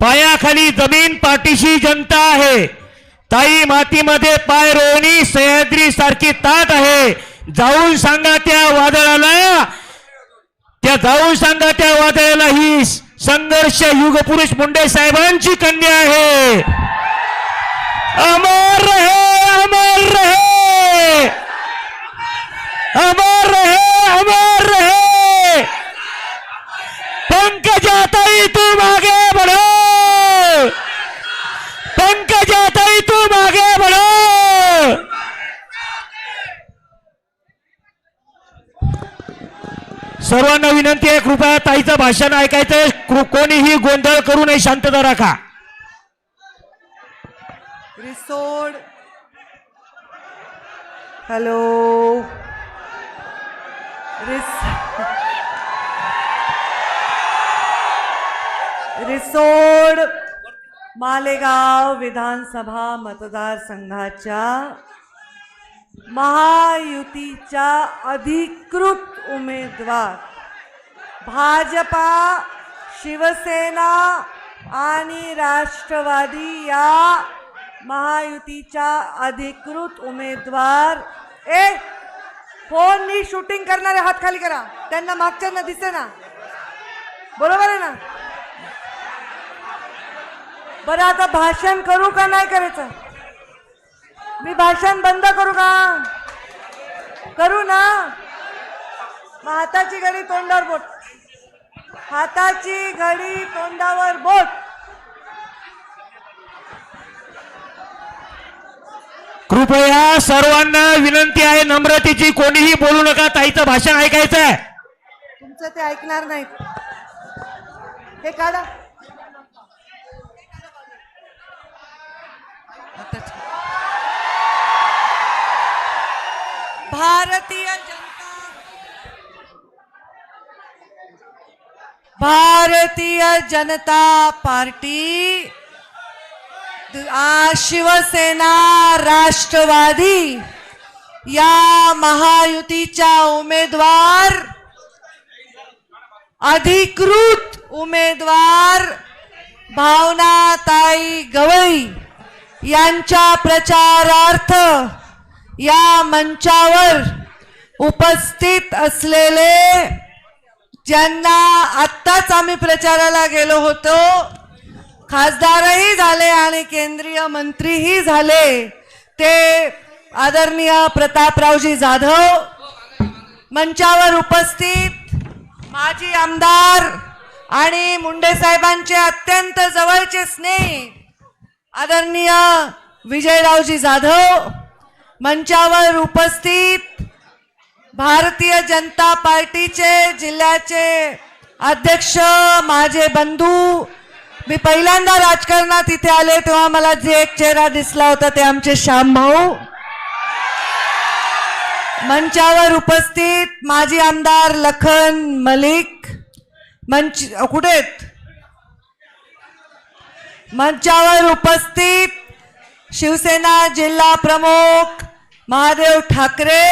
पायाखाली जमीन पाठीशी जनता आहे. ताई मातीमध्ये पाय रोवणी सह्याद्री सारखी ताट आहे. जाऊन सांगा त्या वादळाला. त्या जाऊन सांगा त्या वादळाला ही संघर्ष युगपुरुष मुंडे साहेबांची कन्या आहे. अमर रहे अमर रहे. अमर रहे अमर रहे. पंकजाताई तू मागे बढ़ो. पंकजाताई तू मागे बढ़ो. सर्वांना विनंती आहे कृपया ताईचं भाषण ऐकायचं कृ- कोणीही गोंधळ करू नये शांतता राखा. रिसोड. हॅलो. रिस रिसोड. मालेगाव विधानसभा मतदारसंघाच्या महायुतीच्या अधिकृत उमेदवार भाजपा शिवसेना आणि राष्ट्रवादी या महायुतीच्या अधिकृत उमेदवार ए फोननी हो, शूटिंग करणारे हात खाली करा. त्यांना मागच्यांना दिसे ना बरोबर आहे ना? बरं आता भाषण करू का नाही करायचं? मी भाषण बंद करू का? करू ना? मग हाताची घडी तोंडावर बोट. हाताची घडी तोंडावर बोट. कृपया सर्वांना विनंती आहे नम्रतेची कोणीही बोलू नका ताईचं भाषण ऐकायचं आहे तुमचं ते ऐकणार नाहीत. हे काढा. भारतीय जनता। भारतीय जनता पार्टी। शिवसेना राष्ट्रवादी। या महायुतीच्या उमेदवार। अधिकृत उमेदवार भावनाताई गवई यांच्या प्रचारार्थ या मंचावर उपस्थित असलेले ज्यांना आत्ताच आम्ही प्रचाराला गेलो होतो खासदारही झाले आणि केंद्रीय मंत्रीही झाले ते आदरणीय प्रतापरावजी जाधव मंचावर उपस्थित माजी आमदार आणि मुंडे साहेबांचे अत्यंत जवळचे स्नेही आदरणीय विजयरावजी जाधव मंचावर उपस्थित भारतीय जनता पार्टीचे जिल्ह्याचे अध्यक्ष माझे बंधू. मी पहिल्यांदा राजकारणात इथे आले तेव्हा मला जे एक चेहरा दिसला होता ते आमचे श्याम भाऊ. मंचावर उपस्थित माजी आमदार लखन मलिक. मंच कुठे मंचावर उपस्थित शिवसेना जिल्हा प्रमुख महादेव ठाकरे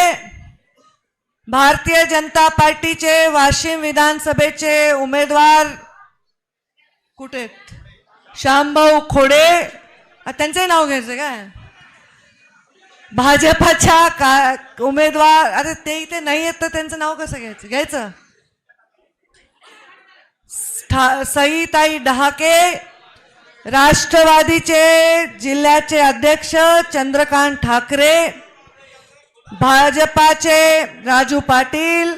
भारतीय जनता पार्टीचे वाशिम विधानसभेचे उमेदवार कुठे श्यामभाऊ खोडे. त्यांचंही नाव घ्यायचं काय भाजपाच्या का उमेदवार अरे ते इथे नाही आहेत तर त्यांचं नाव कसं घ्यायचं? घ्यायचं? ठा- सईताई डहाके राष्ट्रवादीचे जिल्ह्याचे अध्यक्ष चंद्रकांत ठाकरे भाजपाचे राजू पाटील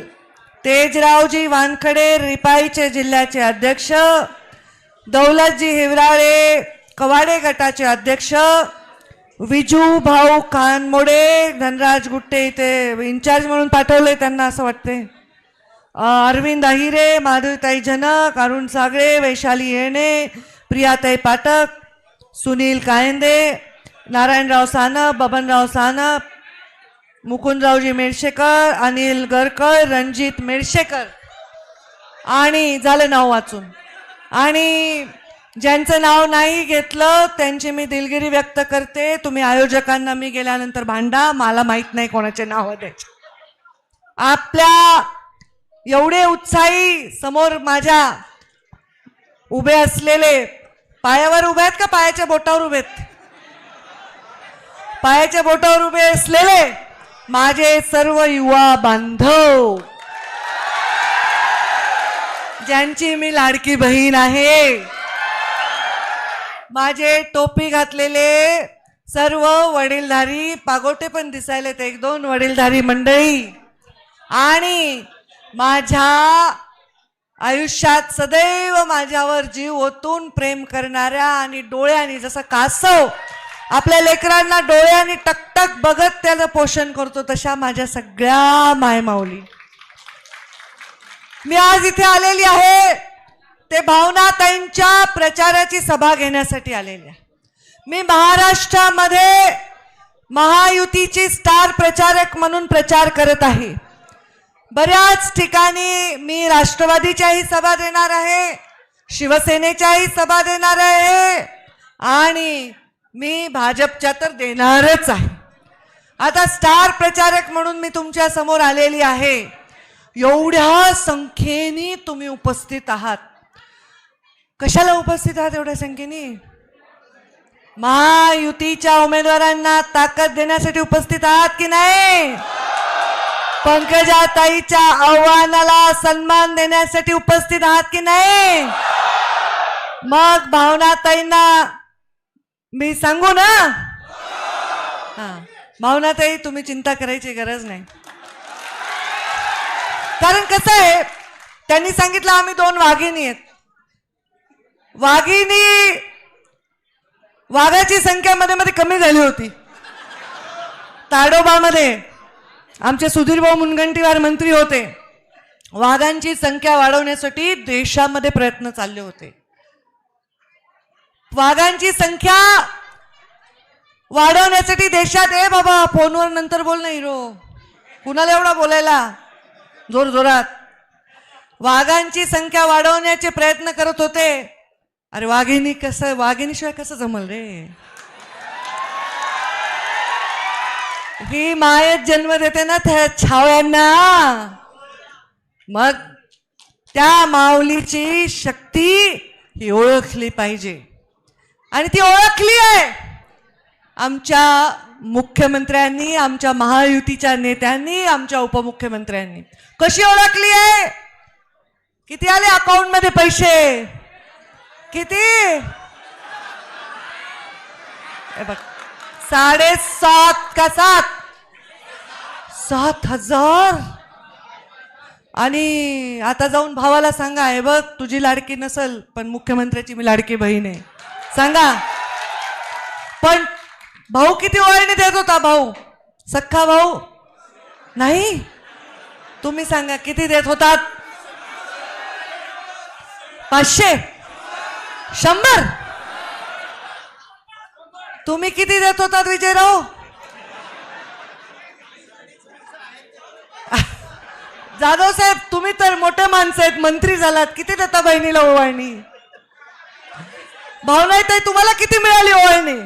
तेजरावजी वानखडे रिपाईचे जिल्ह्याचे अध्यक्ष दौलतजी हिवराळे कवाडे गटाचे अध्यक्ष विजू भाऊ कानमोडे धनराज गुट्टे इथे इन्चार्ज म्हणून पाठवले त्यांना असं वाटते. अरविंद अहिरे माधुरीताई जनक अरुण सागळे वैशाली येणे प्रियाताई पाठक सुनील कायंदे नारायणराव सानप बबनराव सानप मुकुंदरावजी मेडशेकर अनिल गरकर रणजित मेडशेकर आणि झालं नाव वाचून. आणि ज्यांचं नाव नाही घेतलं त्यांची मी दिलगिरी व्यक्त करते. तुम्ही आयोजकांना मी गेल्यानंतर भांडा मला माहीत नाही कोणाचे नाव द्यायचे आपल्या एवढे उत्साही समोर माझ्या उभे असलेले पायावर उभे आहेत का पायाच्या बोटावर उभे आहेत? पायाच्या बोटावर उभे असलेले माझे सर्व युवा बांधव. ज्यांची मी लाडकी बहीण आहे. माझे टोपी घातलेले सर्व वडीलधारी पागोटे पण दिसायलेत एक दोन वडीलधारी मंडळी. आणि माझ्या आयुष्यात सदैव माझ्यावर जीव ओतून प्रेम करणाऱ्या आणि डोळ्याने जसं कासव आपल्या लेकरांना डोळ्याने टकटक बघत त्याचं पोषण करतो तशा माझ्या सगळ्या मायमाऊली. मी आज इथे आलेली आहे ते भावनाताईंच्या प्रचाराची सभा घेण्यासाठी आलेली आहे. मी महाराष्ट्रामध्ये महायुतीची स्टार प्रचारक म्हणून प्रचार करत आहे. बऱ्याच ठिकाणी मी राष्ट्रवादीच्याही सभा देणार आहे शिवसेनेच्याही सभा देणार आहे आणि मी भाजपच्या तर देणारच आहे. आता स्टार प्रचारक म्हणून मी तुमच्यासमोर आलेली आहे. एवढ्या संख्येने तुम्ही उपस्थित आहात. कशाला उपस्थित आहात एवढ्या संख्येने? महायुतीच्या उमेदवारांना ताकद देण्यासाठी उपस्थित आहात की नाही? पंकजाताईच्या आव्हानाला सन्मान देण्यासाठी उपस्थित आहात की नाही? मग भावनाताईंना मी सांगू ना? हा. भावनाताई तुम्ही चिंता करायची गरज नाही. कारण कसं आहे त्यांनी सांगितलं आम्ही दोन वाघिणी आहेत. वाघिणी वाघाची संख्या मध्ये मध्ये कमी झाली होती. ताडोबामध्ये आमचे सुधीरभाऊ मुनगंटीवार मंत्री होते. वाघांची संख्या वाढवण्यासाठी देशामध्ये प्रयत्न चालले होते. वाघांची संख्या वाढवण्यासाठी देशात ए बाबा फोनवर नंतर बोल ना हिरो. कुणाला एवढा बोलायला? जोर जोरात. वाघांची संख्या वाढवण्याचे प्रयत्न करत होते. अरे वाघिणी कसं वाघिणीशिवाय कसं जमल रे? ही मायच जन्म देते ना त्या छाव्यांना मग त्या माऊलीची शक्ती ही ओळखली पाहिजे. आणि ती ओळखली आहे. आमच्या मुख्यमंत्र्यांनी आमच्या महायुतीच्या नेत्यांनी आमच्या उपमुख्यमंत्र्यांनी. कशी ओळखली आहे? किती आले अकाउंटमध्ये पैसे? किती? बघ. साडेसात का सात? सात हजार? आणि आता जाऊन भावाला सांगा हे बघ तुझी लाडकी नसल पण मुख्यमंत्र्याची मी लाडकी बहीण आहे. सांगा. पण भाऊ किती वयाने देत होता भाऊ? सख्खा भाऊ? नाही? तुम्ही सांगा किती देत होतात? पाचशे? शंभर? तुम्ही किती देत होतात विजयराव? जाधव साहेब तुम्ही तर मोठे माणसं आहेत मंत्री झालात. किती देता बहिणीला ओवाळणी? भावना ताई तुम्हाला किती मिळाली ओळणी?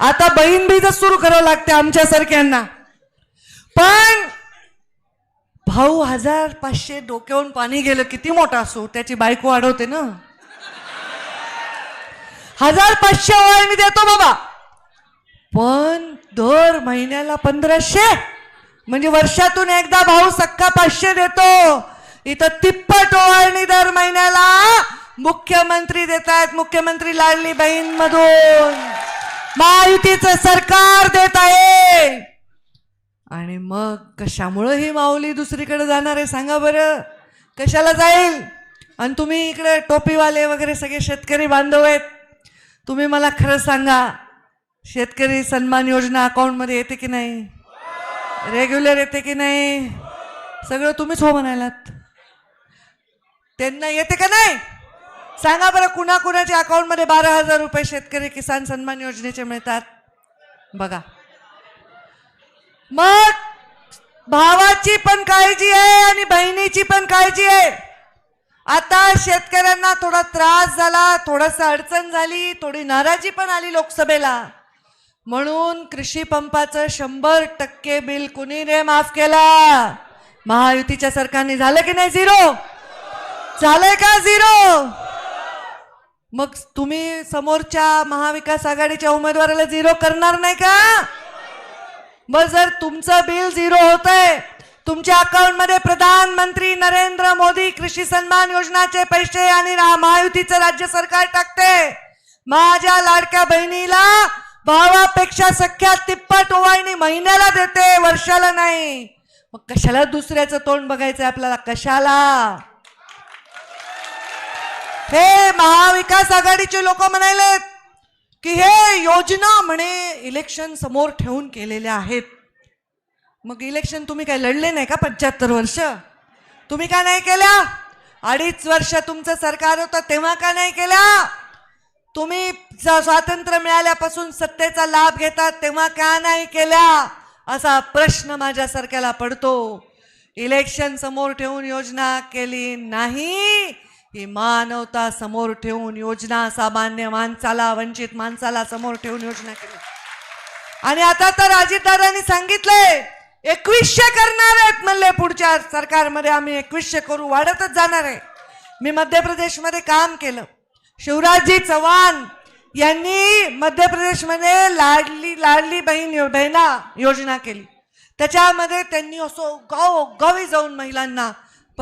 आता बहीण बीजच सुरू करावं लागते आमच्यासारख्यांना. पण भाऊ हजार पाचशे डोक्यावरून पाणी गेलं किती मोठा असो त्याची बायको वाढवते ना. हजार पाचशे ओळणी देतो बाबा. पण दर महिन्याला पंधराशे. म्हणजे वर्षातून एकदा भाऊ सक्का पाचशे देतो. इथं तिप्पट ओवाळणी दर महिन्याला मुख्यमंत्री देत आहेत मुख्यमंत्री लाडली बहीण मधून महायुतीचं सरकार देत आहे. आणि मग कशामुळं ही माऊली दुसरीकडे जाणार आहे सांगा बरं. कशाला जाईल? आणि तुम्ही इकडे टोपीवाले वगैरे सगळे शेतकरी बांधव आहेत. तुम्ही मला खरं सांगा शेतकरी सन्मान योजना अकाउंटमध्ये येते की नाही? रेग्युलर येते की नाही? सगळं तुम्हीच हो म्हणालात. त्यांना येते का नाही? सांगा बरं कुणा कुणाच्या अकाउंटमध्ये बारा हजार रुपये शेतकरी किसान सन्मान योजनेचे मिळतात? बघा. मग भावाची पण काळजी आहे आणि बहिणीची पण काळजी आहे. आता शेतकऱ्यांना थोडा त्रास झाला थोडस अडचण झाली थोडी नाराजी पण आली लोकसभेला. म्हणून कृषी पंपाचं शंभर टक्के बिल कुणीने माफ केला? महायुतीच्या सरकारने झालं की नाही झिरो? झालंय का झिरो? मग तुम्ही समोरच्या महाविकास आघाडीच्या उमेदवाराला झिरो करणार नाही का? मग जर तुमचं बिल झिरो होत आहे तुमच्या अकाउंटमध्ये प्रधानमंत्री नरेंद्र मोदी कृषी सन्मान योजनाचे पैसे आणि महायुतीचं राज्य सरकार टाकते. माझ्या लाडक्या बहिणीला भावापेक्षा सख्या तिप्पट ओवाळणी महिन्याला देते वर्षाला नाही. मग कशाला दुसऱ्याचं तोंड बघायचं आपल्याला? कशाला? हे महाविकास आघाडीचे लोक म्हणाले की हे योजना म्हणे इलेक्शन समोर ठेवून केलेल्या आहेत. मग इलेक्शन तुम्ही काय लढले नाही का पंच्याहत्तर वर्ष? तुम्ही का नाही केल्या? अडीच वर्ष तुमचं सरकार होतं तेव्हा का नाही केल्या? तुम्ही स- स्वातंत्र्य मिळाल्यापासून सत्तेचा लाभ घेतात तेव्हा का नाही केल्या? असा प्रश्न माझ्या सरकारला पडतो. इलेक्शन समोर ठेवून योजना केली नाही. ही मानवता समोर ठेवून योजना सामान्य माणसाला वंचित माणसाला समोर ठेवून योजना केली. आणि आता तर अजितदादांनी सांगितलंय एकवीसशे करणार आहेत म्हणले पुढच्या सरकारमध्ये आम्ही एकवीसशे करू वाढतच जाणार आहे. मी मध्य प्रदेशमध्ये काम केलं. शिवराजजी चव्हाण यांनी मध्य प्रदेशमध्ये लाडली लाडली बहीण बहिणा योजना केली. त्याच्यामध्ये त्यांनी असो गाव गावी जाऊन महिलांना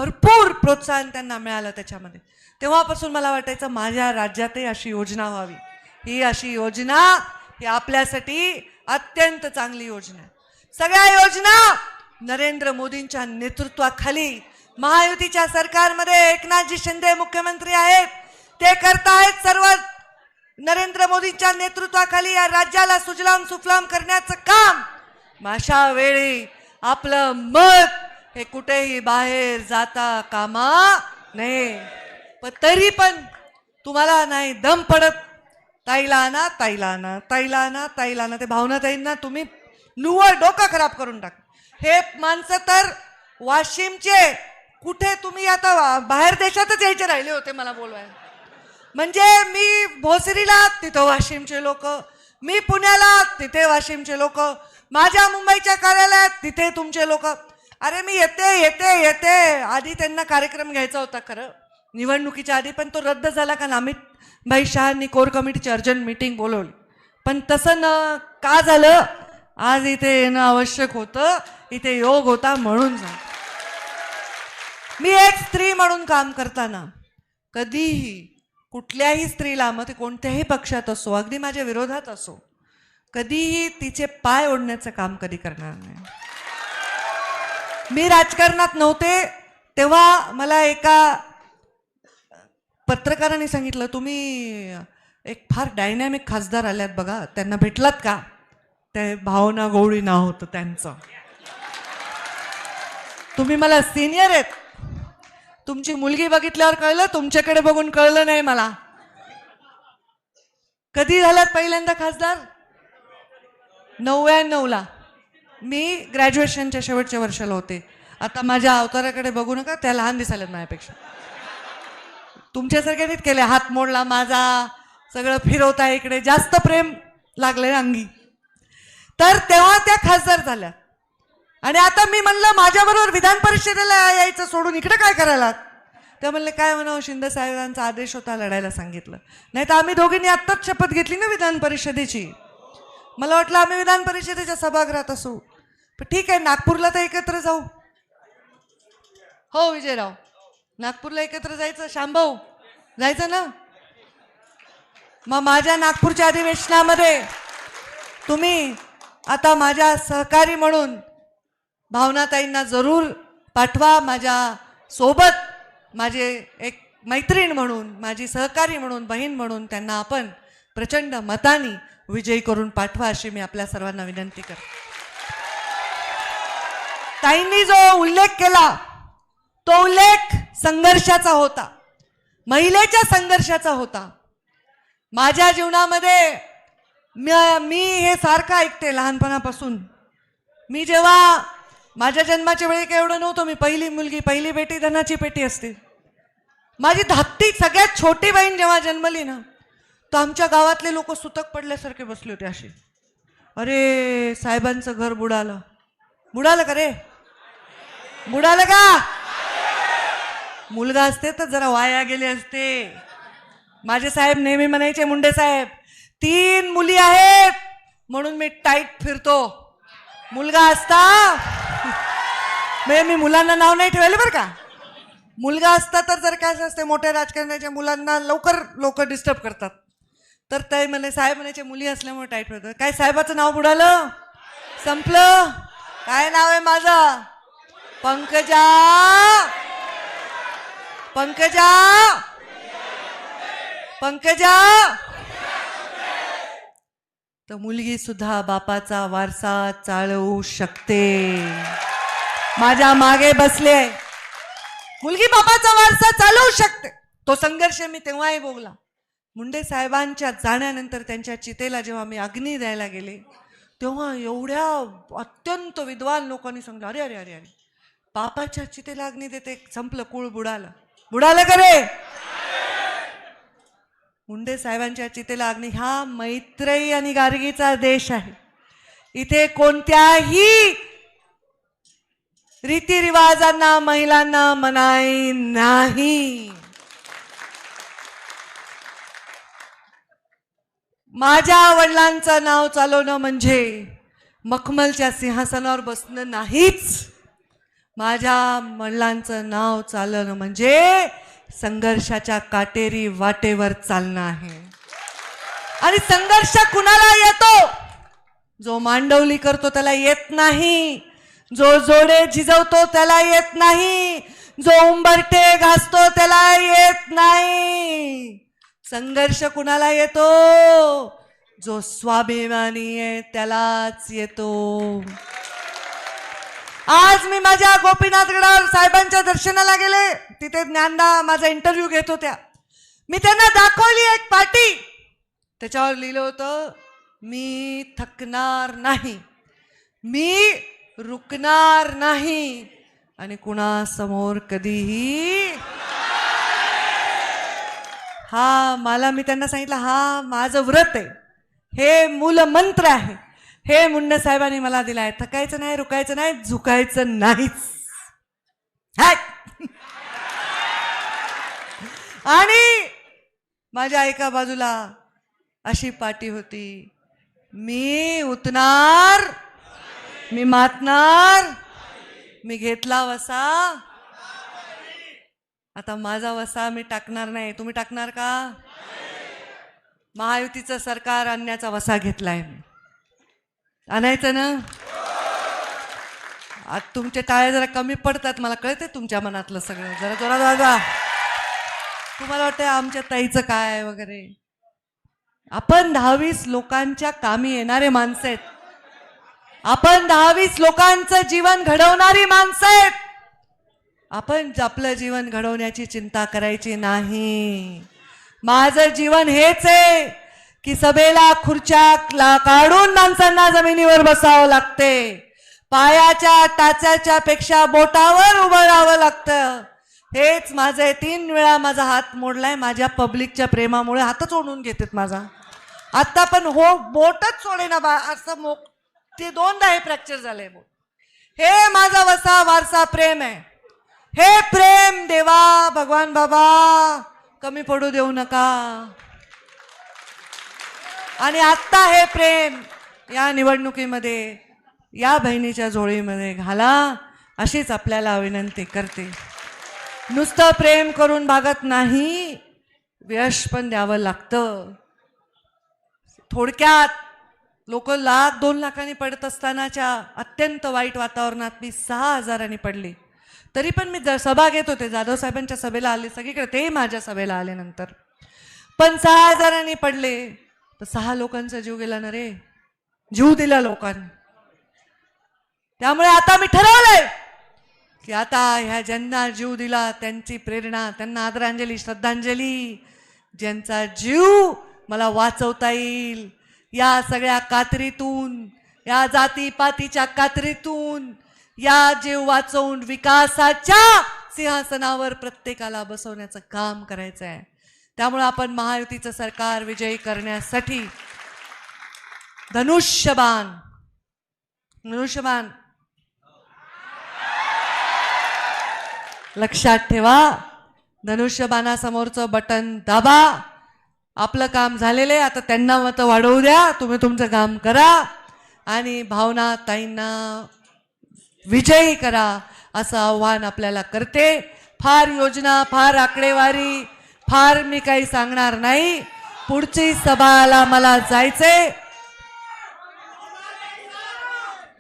भरपूर प्रोत्साहन त्यांना मिळालं त्याच्यामध्ये. तेव्हापासून मला वाटायचं माझ्या राज्यातही अशी योजना व्हावी. ही अशी योजना ही आपल्यासाठी अत्यंत चांगली योजना आहे. सगळ्या योजना नरेंद्र मोदींच्या नेतृत्वाखाली महायुतीच्या सरकारमध्ये एकनाथजी शिंदे मुख्यमंत्री आहेत. ते करतायत सर्व नरेंद्र मोदींच्या नेतृत्वाखाली या राज्याला सुजलाम सुफलाम करण्याचं काम. अशा वेळी आपलं मत हे कुठेही बाहेर जाता कामा नये. पण तरी पण तुम्हाला नाही दम पडत. ताईला आणा ताईला आणा ताईला आणा ताईला आणा ते भावना ताईंना तुम्ही निव्वळ डोकं खराब करून टाक. हे माणसं तर वाशिमचे. कुठे तुम्ही आता बाहेर देशातच यायचे राहिले होते मला बोलवायला. म्हणजे मी भोसरीला तिथं वाशिमचे लोक. मी पुण्याला तिथे वाशिमचे लोक. माझ्या मुंबईच्या कार्यालयात तिथे तुमचे लोक. अरे मी येते येते येते. आधी त्यांना कार्यक्रम घ्यायचा होता खरं. निवडणुकीच्या आधी पण तो रद्द झाला कारण अमित भाई शहानी कोर कमिटीची अर्जंट मीटिंग बोलवली. पण तसं न का झालं? आज इथे येणं आवश्यक होतं. इथे योग होता म्हणून मी एक स्त्री म्हणून काम करताना कधीही कुठल्याही स्त्रीला मग ते कोणत्याही पक्षात असो अगदी माझ्या विरोधात असो कधीही तिचे पाय ओढण्याचं काम कधी करणार नाही. मी राजकारणात नव्हते तेव्हा मला एका पत्रकाराने सांगितलं तुम्ही एक फार डायनॅमिक खासदार आल्यात बघा त्यांना भेटलात का? ते भावना गवळी नाव होतं त्यांचं. तुम्ही मला सिनियर आहेत. तुमची मुलगी बघितल्यावर कळलं तुमच्याकडे बघून कळलं नाही मला. कधी झालात पहिल्यांदा खासदार? नव्याण्णवला. मी ग्रॅज्युएशनच्या शेवटच्या वर्षाला होते. आता माझ्या अवताराकडे बघू नका त्या लहान दिसायला माझ्यापेक्षा. तुमच्यासारख्यानेच केले. हात मोडला माझा सगळं फिरवता इकडे. जास्त प्रेम लागले अंगी. तर तेव्हा त्या खासदार झाल्या. आणि आता मी म्हणलं माझ्याबरोबर विधान परिषदेला यायचं सोडून इकडे काय करायला? त्या म्हणले काय म्हणावं? शिंदे साहेबांचा आदेश होता लढायला सांगितलं. नाही तर आम्ही दोघींनी आत्ताच शपथ घेतली ना विधान परिषदेची. मला वाटलं आम्ही विधान परिषदेच्या सभागृहात असू. पण ठीक आहे नागपूरला तर एकत्र जाऊ. हो विजयराव. नागपूरला एकत्र जायचं. शांभाऊ जायचं ना? मग माझ्या नागपूरच्या अधिवेशनामध्ये तुम्ही आता माझ्या सहकारी म्हणून भावनाताईंना जरूर पाठवा. माझ्या सोबत माझे एक मैत्रीण म्हणून माझी सहकारी म्हणून बहीण म्हणून त्यांना आपण प्रचंड मतानी विजयी करून पाठवा अशी मी आपल्या सर्वांना विनंती करते. ताईंनी जो उल्लेख केला तो उल्लेख संघर्षाचा होता. महिलेच्या संघर्षाचा होता. माझ्या जीवनामध्ये मी मी हे सारखं ऐकते लहानपणापासून. मी जेव्हा माझ्या जन्माच्या वेळी काही एवढं नव्हतं मी पहिली मुलगी पहिली बेटी धनाची पेटी असते. माझी धाकटी सगळ्यात छोटी बहीण जेव्हा जन्मली ना तर आमच्या गावातले लोक सुतक पडल्यासारखे बसले होते असे. अरे साहेबांचं घर बुडालं. बुडालं का रे? बुडालं का? मुलगा असते तर जरा वाया गेले असते. माझे साहेब नेहमी म्हणायचे मुंडे साहेब तीन मुली आहेत म्हणून मी टाईट फिरतो. मुलगा असता म्हणजे मी मुलांना नाव नाही ठेवले बरं का? मुलगा असता तर जर काय असते मोठ्या राजकारण्याच्या मुलांना लवकर लोक डिस्टर्ब करतात. तर ते म्हणे साहेब म्हणायचे मुली असल्यामुळे टाईट होतं काय साहेबाचं नाव बुडालं? संपलं? काय नाव आहे माझं? पंकजा! पंकजा! पंकजा! तर मुलगी सुद्धा बापाचा वारसा चालवू शकते. माझ्या मागे बसले. मुलगी बापाचा वारसा चालवू शकते. तो संघर्ष मी तेव्हाही बोगला मुंडे साहेबांच्या जाण्यानंतर त्यांच्या चितेला जेव्हा मी अग्नी द्यायला गेले तेव्हा एवढ्या अत्यंत विद्वान लोकांनी सांगितलं अरे अरे अरे अरे. बापाच्या चिते लागणी देते संपलं कुळ बुडालं. बुडालं का रे? मुंडे साहेबांच्या चितेला अग्नी हा मैत्रेयी आणि गार्गीचा देश आहे. इथे कोणत्याही रीतिरिवाजांना महिलांना मनाई नाही. माझ्या वडिलांचं नाव चालवणं म्हणजे मखमलच्या सिंहासनावर बसणं नाहीच. माझ्या वडिलांचं नाव चालणं म्हणजे संघर्षाच्या काटेरी वाटेवर चालणं आहे. आणि संघर्ष कुणाला येतो? जो मांडवली करतो त्याला येत नाही. जो जोडे झिजवतो त्याला येत नाही. जो उंबरटे घासतो त्याला येत नाही. संघर्ष कुणाला येतो? जो स्वाभिमानी आहे त्यालाच येतो. आज मी माझ्या गोपीनाथ गडावर साहेबांच्या दर्शनाला गेले. तिथे ज्ञानदा माझा इंटरव्ह्यू घेत होत्या. मी त्यांना दाखवली एक पाटी. त्याच्यावर लिहिलं होतं मी थकणार नाही. मी रुकणार नाही. आणि कुणासमोर कधीही हा मला मी त्यांना सांगितलं हा माझं व्रत आहे. हे मूलमंत्र आहे. हे मुंड साहेबांनी मला दिलाय थकायचं नाही रुकायचं नाही झुकायचं नाहीच. हाय. आणि माझ्या एका बाजूला अशी पाटी होती मी उतणार मी मातणार मी घेतला वसा आता माझा वसा मी टाकणार नाही तुम्ही टाकणार का? महायुतीचं सरकार आणण्याचा वसा घेतलाय मी. आणायचं ना? आज तुमचे टाळे जरा कमी पडतात मला कळते तुमच्या मनातलं सगळं. जरा जोरात वाजवा. तुम्हाला वाटतं आमच्या ताईचं काय वगैरे? आपण दहावीस लोकांच्या कामी येणारे माणसं आहेत. आपण दहावीस लोकांचं जीवन घडवणारी माणसं आहेत. आपण आपलं जीवन घडवण्याची चिंता करायची नाही. माझं जीवन हेच आहे. की सभेला खुर्च्या ला- काढून माणसांना जमिनीवर बसावं लागते. पायाच्या टाचाच्या पेक्षा बोटावर उभं राहावं लागतं. हेच माझं तीन वेळा माझा हात मोडलाय. माझ्या पब्लिकच्या प्रेमामुळे हातच ओढून घेतात माझा. आत्ता पण हो बोटच सोडे ना बा असं मोक ते दोनदा हे फ्रॅक्चर झालंय बोट. हे माझा वसा वारसा प्रेम आहे. हे प्रेम देवा भगवान बाबा कमी पडू देऊ नका. आणि आत्ता हे प्रेम या निवडणुकीमध्ये या बहिणीच्या जोळीमध्ये घाला अशीच आपल्याला विनंती करते. नुसतं प्रेम करून भागत नाही यश पण द्यावं लागतं. थोडक्यात लोक लाख दोन लाखांनी पडत असतानाच्या अत्यंत वाईट वातावरणात मी सहा हजारांनी पडली. तरी पण मी ज- सभा घेत होते जाधव साहेबांच्या सभेला आले सगळीकडे तेही माझ्या सभेला आल्यानंतर पण सहा हजारांनी पडले. तर सहा लोकांचा जीव गेला ना रे. जीव दिला लोकांनी. त्यामुळे आता मी ठरवलंय की आता ह्या ज्यांना जीव दिला त्यांची प्रेरणा त्यांना आदरांजली श्रद्धांजली ज्यांचा जीव मला वाचवता येईल. या सगळ्या कात्रीतून या जातीपातीच्या कात्रीतून या जीव वाचवून विकासाच्या सिंहासनावर प्रत्येकाला बसवण्याचं काम करायचं आहे त्यामुळे आपण महायुतीचं सरकार विजयी करण्यासाठी धनुष्यबाण धनुष्यबाण. लक्षात ठेवा धनुष्यबाणासमोरचं बटन दाबा. आपलं काम झालेलं आहे आता त्यांना मतं वाढवू द्या तुम्ही तुमचं काम करा आणि भावना ताईंना विजयी करा असं आव्हान आपल्याला करते. फार योजना फार आकडेवारी फार मी काही सांगणार नाही. पुढची सभाला मला जायचे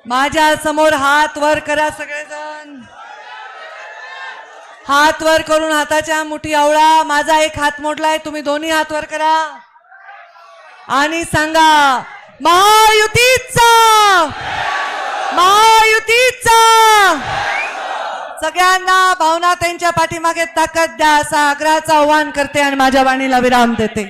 माझ्यासमोर हात वर करा सगळेजण. हात वर करून हाताच्या मुठी आवळा. माझा एक हात मोडलाय तुम्ही दोन्ही हात वर करा. आणि सांगा महायुतीचा! महायुतीचा! सगळ्यांना भावना त्यांच्या पाठीमागे ताकद द्या असा आग्रहाचं आव्हान करते आणि माझ्या वाणीला विराम देते.